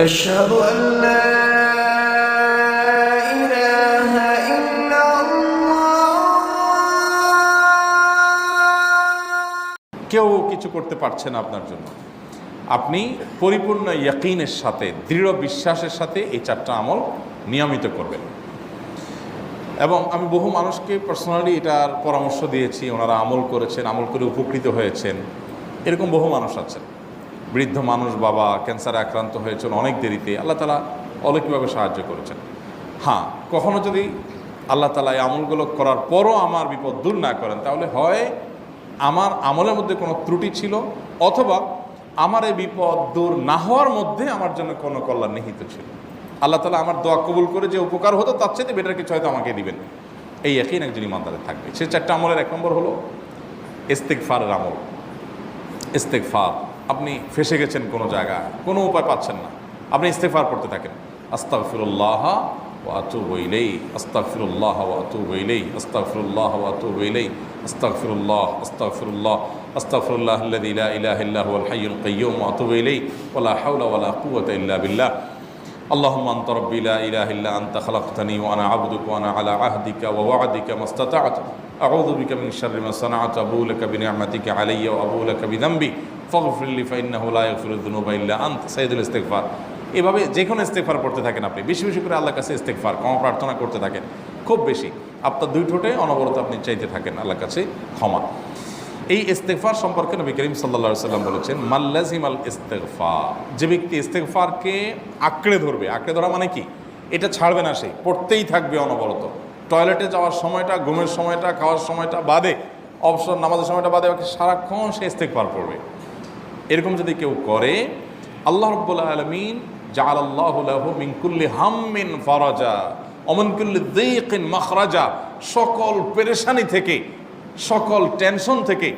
أشهد أن لا إله إلا الله কেউ কিছু করতে পারছে না আপনার জন্য আপনি পরিপূর্ণ ইয়াকিনের সাথে দৃঢ় বিশ্বাসের সাথে এই চারটা আমল নিয়মিত করবেন এবং আমি বহু মানুষকে পার্সোনালি এটার পরামর্শ দিয়েছি ওনারা আমল করেছেন আমল করে উপকৃত হয়েছেন এরকম বহু মানুষ আছেন বৃদ্ধ মানুষ বাবা ক্যান্সারে আক্রান্ত হয়েছেন অনেক দেরিতে, আল্লাহ তালা অলৌকিকভাবে সাহায্য করেছেন। হ্যাঁ কখনো যদি আল্লাহ তালা এই আমলগুলো করার পরও আমার বিপদ দূর না করেন, তাহলে হয় আমার আমলের মধ্যে কোনো ত্রুটি ছিল অথবা আমার এই বিপদ দূর না হওয়ার মধ্যে আমার জন্য কোনো কল্যাণ নিহিত ছিল। আল্লাহ তালা আমার দোয়া কবুল করে যে উপকার হতো, তার চাইতে বেটার কিছু হয়তো আমাকে দিবেন। এই একই একজন ইমানদারে থাকবে। সে চারটা আমলের এক নম্বর হলো ইস্তেকফারের আমল। ইস্তেকফার আপনি ফেসে গেছেন কোনো জায়গায় কোনো উপায় পাচ্ছেন না আপনি ইস্তেকফার করতে থাকেন আস্তাগফিরুল্লাহ ওয়া আতুবু ইলাইহি আস্তাগফিরুল্লাহ ওয়া আতুবু ইলাইহি আস্তাগফিরুল্লাহ ওয়া আতুবু ইলাইহি আস্তাগফিরুল্লাহ আস্তাগফিরুল্লাহ আস্তাগফিরুল্লাহ আল্লাযী লা ইলাহা ইল্লা হুয়াল হাইয়ুল কাইয়্যুম ওয়া আতুবু ইলাইহি ওয়া লা হাওলা ওয়া লা কুওয়াতা ইল্লা বিল্লাহ اللهم انت ربي لا اله الا انت خلقتني وانا عبدك وانا على عهدك ووعدك ما استطعت اعوذ بك من شر ما صنعت ابو لك بنعمتك علي وابو لك بذنبي ফখরফিল্লি ফাইন্না হোলায় আন্ত, সাইদুল ইস্তেকফার এভাবে যে কোনো ইস্তেকফার পড়তে থাকেন আপনি। বেশি বেশি করে আল্লাহর কাছে ইস্তেকফার ক্ষমা প্রার্থনা করতে থাকেন। খুব বেশি। আপনার দুই ঠোঁটে অনবরত আপনি চাইতে থাকেন আল্লাহ কাছে ক্ষমা। এই ইস্তেকফার সম্পর্কে নবী করিম সাল্লা সাল্লাম বলেছেন মাল্লাজিম আল ইস্তেকফা যে ব্যক্তি ইস্তেকফারকে আঁকড়ে ধরবে, আঁকড়ে ধরা মানে কি? এটা ছাড়বে না সে, পড়তেই থাকবে অনবরত। টয়লেটে যাওয়ার সময়টা, ঘুমের সময়টা, খাওয়ার সময়টা বাদে, অবসর, নামাজের সময়টা বাদে সারাক্ষণ সে ইস্তেকফার পড়বে। এরকম যদি কেউ করে, আল্লাহ রব্বুল আলমিন জাল মিনকুল্লি হাম্মিন ফরাজা অমনকুল্লি দিকিন মখরাজা, সকল পেরেশানি থেকে, সকল টেনশন থেকে